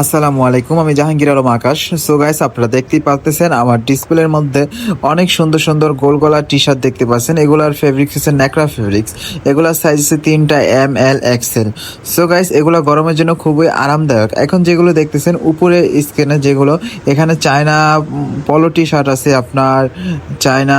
আসসালামু আলাইকুম, আমি জাহাঙ্গীর আলম আকাশ। সো গাইস আপনারা দেখতেই পাচ্ছেন আমার ডিসপ্লের মধ্যে অনেক সুন্দর সুন্দর গোল গলা টি শার্ট দেখতে পাচ্ছেন। এগুলার ফেব্রিক্স হচ্ছে ন্যাকড়া ফেব্রিক্স এগুলার সাইজ হচ্ছে তিনটা M L XL so guys এগুলো গরমের জন্য খুবই আরামদায়ক। এখন যেগুলো দেখতেছেন, উপরে স্ক্রিনে যেগুলো, এখানে চায়না পলো টি শার্ট আছে আপনার চায়না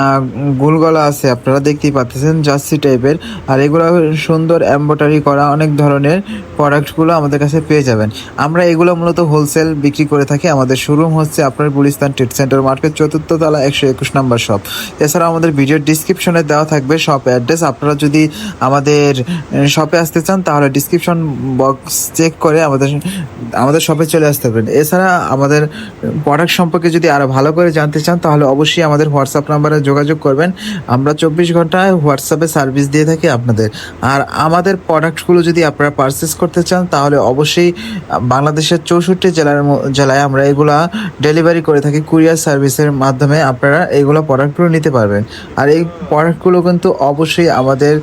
গোল গলা আছে, আপনারা দেখতেই পাচ্ছেন জার্সি টাইপের আর এগুলো সুন্দর এম্ব্রয়ডারি করা অনেক ধরনের প্রোডাক্টগুলো আমাদের কাছে পেয়ে যাবেন। আমরা এগুলো মূলত হোলসেল বিক্রি করে থাকি। আমাদের শোরুম হচ্ছে আপনার গুলিস্তান ট্রেড সেন্টার মার্কেট চতুর্থ তলা একশো একুশ নম্বর শপ এছাড়াও আমাদের ভিডিওর ডিসক্রিপশনে দেওয়া থাকবে শপ অ্যাড্রেস আপনারা যদি আমাদের শপে আসতে চান, তাহলে ডিসক্রিপশন বক্স চেক করে আমাদের আমাদের শপে চলে আসতে পারেন। এছাড়া আমাদের প্রোডাক্ট সম্পর্কে যদি আরও ভালো করে জানতে চান, তাহলে অবশ্যই আমাদের হোয়াটসঅ্যাপ নাম্বারে যোগাযোগ করবেন। আমরা চব্বিশ ঘন্টায় হোয়াটসঅ্যাপে সার্ভিস দিয়ে থাকি আপনাদের। আর আমাদের প্রোডাক্টগুলো যদি আপনারা পারচেস করতে চান, তাহলে অবশ্যই বাংলাদেশের চৌষট্টি জেলার জেলায় আমরা এগুলা ডেলিভারি করে থাকি কুরিয়ার সার্ভিসের মাধ্যমে আপনারা এগুলো প্রোডাক্টগুলো নিতে পারবেন। আর এই প্রোডাক্টগুলো কিন্তু অবশ্যই আমাদের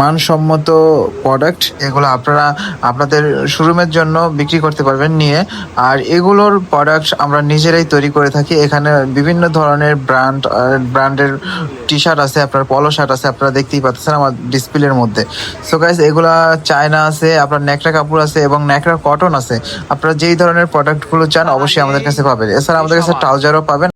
মানসম্মত প্রোডাক্ট এগুলো আপনারা আপনাদের শোরুমের জন্য বিক্রি করতে পারবেন নিয়ে। আর এগুলোর প্রোডাক্ট আমরা নিজেরাই তৈরি করে থাকি। এখানে বিভিন্ন ধরনের ব্র্যান্ড ব্র্যান্ডের টি শার্ট আছে আপনার পলো শার্ট আছে আপনারা দেখতেই পাচ্ছেন আমার ডিসপ্লের মধ্যে। সো গাইস এগুলা চায়না আছে আপনার ন্যাকড়া কাপড় আছে এবং ন্যাকড়া কটন আছে। আপনারা যেই ধরনের প্রোডাক্টগুলো চান অবশ্যই আমাদের কাছে পাবেন। এছাড়া আমাদের কাছে ট্রাউজারও পাবেন।